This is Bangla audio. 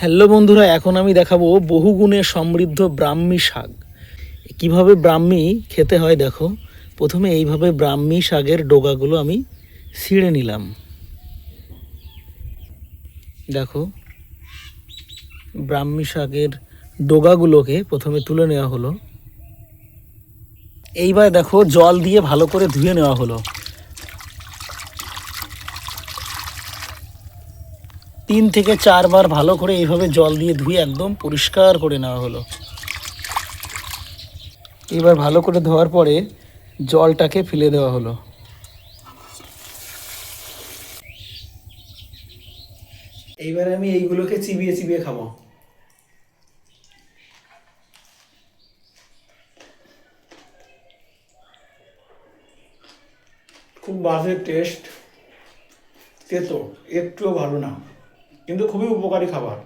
হ্যালো বন্ধুরা, এখন আমি দেখাবো বহুগুণে সমৃদ্ধ ব্রাহ্মী শাক। কীভাবে ব্রাহ্মী খেতে হয় দেখো। প্রথমে এইভাবে ব্রাহ্মী শাকের ডোগাগুলো আমি ছিঁড়ে নিলাম। দেখো, ব্রাহ্মী শাকের ডোগাগুলোকে প্রথমে তুলে নেওয়া হলো। এইবার দেখো, জল দিয়ে ভালো করে ধুয়ে নেওয়া হলো। তিন থেকে চারবার ভালো করে এইভাবে জল দিয়ে ধুয়ে একদম পরিষ্কার করে নেওয়া হলো। এবার ভালো করে ধোয়ার পরে জলটাকে ফেলে দেওয়া হলো। এইবার আমি এইগুলোকে চিবিয়ে চিবিয়ে খাব। খুব বাজে টেস্ট তেতো, একটুও ভালো না। কিন্তু খুবই উপকারী খাবার।